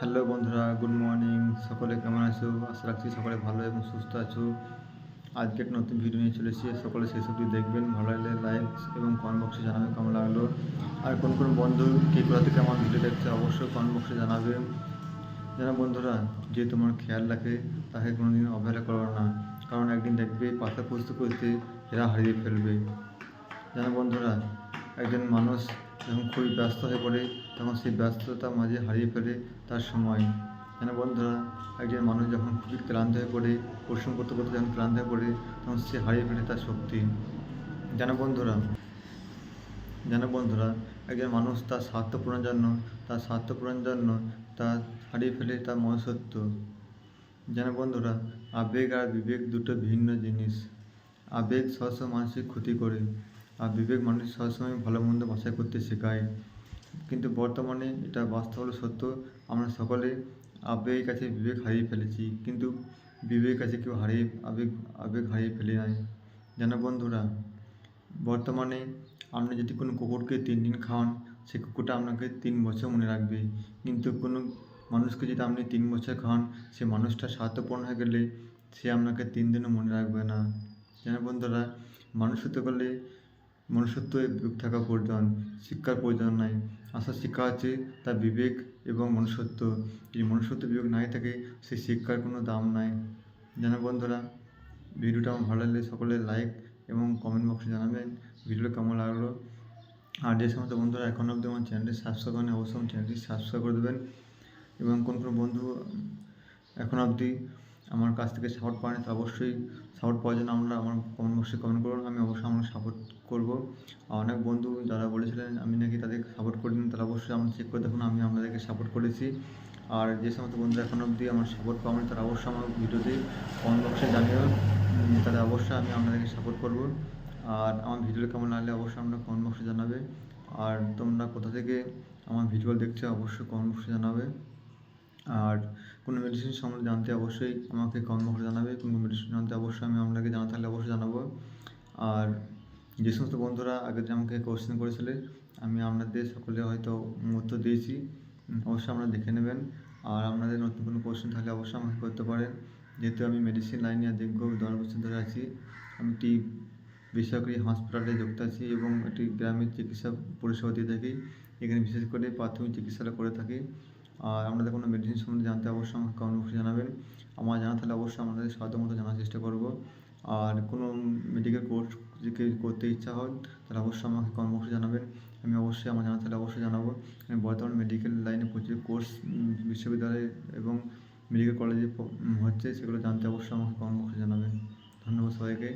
Hello বন্ধুরা, good morning. সকলে কেমন আছো? আশা রাখছি সকলে ভালো এবং সুস্থ আছো। আজকে একটা নতুন ভিডিও নিয়ে চলেছি সকলে সেই সবটি দেখবেন। ভালো লাগলে লাইক এবং কমেন্ট বক্সে জানাবে কেমন লাগল। আর কোন কোন বন্ধু কে কোথা থেকে আমার ভিডিও দেখছে, অবশ্যই কমেন্ট বক্সে জানাবে যেন বন্ধুরা, যে তোমার খেয়াল রাখে, তাকে কোনোদিন অবহেলা করো না। কারণ একদিন দেখবে পাতা খুঁজতে খুঁজতে এরা হারিয়ে ফেলবে। যেন বন্ধুরা, একজন মানুষ যখন খুবই ব্যস্ত হয়ে পড়ে, তখন সেই ব্যস্ততার মাঝে হারিয়ে ফেলে তার সময়। যেন বন্ধুরা? একজন মানুষ যখন খুবই ক্লান্ত হয়ে পড়ে, পরিশ্রম করতে করতে যখন ক্লান্ত হয়ে পড়ে, তখন সে হারিয়ে ফেলে তার শক্তি। যেন বন্ধুরা? যেন বন্ধুরা? একজন মানুষ তার স্বার্থ পূরণের জন্য, তার স্বার্থ পূরণের জন্য তার হারিয়ে ফেলে তার মনুষ্যত্ব। যেন বন্ধুরা? আবেগ আর বিবেক দুটো ভিন্ন জিনিস। আবেগ সবসময় মানসিক ক্ষতি করে। আর বিবেক মানুষ সবসময় ভালো মন্দ বাছাই করতে শেখায়। কিন্তু বর্তমানে এটা বাস্তব হলো সত্য। আমরা সকলে আবেগের কাছে বিবেক হারিয়ে ফেলেছি, কিন্তু বিবেকের কাছে কেউ হারিয়ে, আবেগ আবেগ হারিয়ে ফেলে নাই। যেন বন্ধুরা, বর্তমানে আপনি যদি কোনো কুকুরকে তিন দিন খাওয়ান সেই কুকুরটা আপনাকে তিন বছর মনে রাখবে। কিন্তু কোনো মানুষকে যদি আপনি তিন বছর খাওয়ান, সে মানুষটা স্বার্থপূর্ণ হয়ে গেলে সে আপনাকে তিন দিনও মনে রাখবে না। যেন বন্ধুরা মানুষ হতে গেলে মনুষ্যত্ব বিবেক থাকা প্রয়োজন, শিক্ষার প্রয়োজন নাই। আসল শিক্ষা হচ্ছে তার বিবেক এবং মনুষ্যত্ব। যদি মনুষ্যত্ব বিবেক নাই থাকে সেই শিক্ষার কোনো দাম নাই। যেন বন্ধুরা, ভিডিওটা আমার ভালো লাগলে সকলে লাইক এবং কমেন্ট বক্সে জানাবেন। ভিডিওটা কেমন লাগল? আর যে সমস্ত বন্ধুরা এখনও অবধি আমার চ্যানেলটি সাবস্ক্রাইব করেন, অবশ্যই আমার চ্যানেলটি সাবস্ক্রাইব করে দেবেন। এবং কোন কোন বন্ধু এখন অবধি আমার কাছ থেকে সাপোর্ট পায়নি তো অবশ্যই সাপোর্ট পাওয়ার জন্য আমরা আমার কমেন্ট বক্সে কমেন্ট করুন আমি অবশ্যই আমার সাপোর্ট করব। অনেক বন্ধু যারা বলেছিলেন আমি নাকি তাদের সাপোর্ট করিনি তারা অবশ্যই আমার চেক করে দেখুন আমি আপনাদেরকে সাপোর্ট করেছি। আর যে সমস্ত বন্ধুরা এখন অবধি আমার সাপোর্ট পাওনি তারা অবশ্যই আমার ভিডিওতে কমেন্ট বক্সে উম, তাহলে অবশ্যই আমি আপনাদেরকে সাপোর্ট করব। আর আমার ভিডিও কেমন লাগলে অবশ্যই আমরা কমেন্ট বক্সে জানাবে। আর তোমরা কোথা থেকে আমার ভিডিও দেখছ অবশ্যই কমেন্ট বক্সে জানাবে। আর কোনো মেডিসিন সম্বন্ধে জানতে অবশ্যই আমাকে কমেন্ট জানাবে। কোনো মেডিসিন জানতে অবশ্যই আমি আপনাকে জানা থাকলে অবশ্যই জানাব। আর যে সমস্ত বন্ধুরা আগের দিন আমাকে কোশ্চেন করেছিলে, আমি আপনাদের সকলে হয়তো উত্তর দিয়েছি। অবশ্যই আপনারা দেখে নেবেন। আর আপনাদের নতুন কোনো কোশ্চেন থাকলে অবশ্যই আমাকে করতে পারেন। যেহেতু আমি মেডিসিন লাইনে দীর্ঘ দশ বছর ধরে আছি, আমি একটি বেসরকারি হাসপাতালে যুক্ত আছি এবং একটি গ্রামের চিকিৎসা পরিষেবা দিয়ে থাকি। এখানে বিশেষ করে প্রাথমিক চিকিৎসাটা করে থাকি। আর আপনাদের কোনো মেডিসিন সম্বন্ধে জানতে অবশ্যই আমাকে কমেন্ট বক্সে জানাবেন। আমার জানা থাকলে অবশ্যই আপনাদের সাধ্য মতো জানার চেষ্টা করব। আর কোনো মেডিকেল কোর্স যদি কেউ করতে ইচ্ছা হয়, তাহলে অবশ্যই আমাকে কমেন্ট বক্সে জানাবেন। আমি অবশ্যই, আমার জানা থাকলে অবশ্যই জানাব। বর্তমানে মেডিকেল লাইনে প্রচুর কোর্স বিশ্ববিদ্যালয়ে এবং মেডিকেল কলেজে হচ্ছে, সেগুলো জানতে অবশ্যই আমাকে কমেন্ট বক্সে জানাবেন। ধন্যবাদ সবাইকে।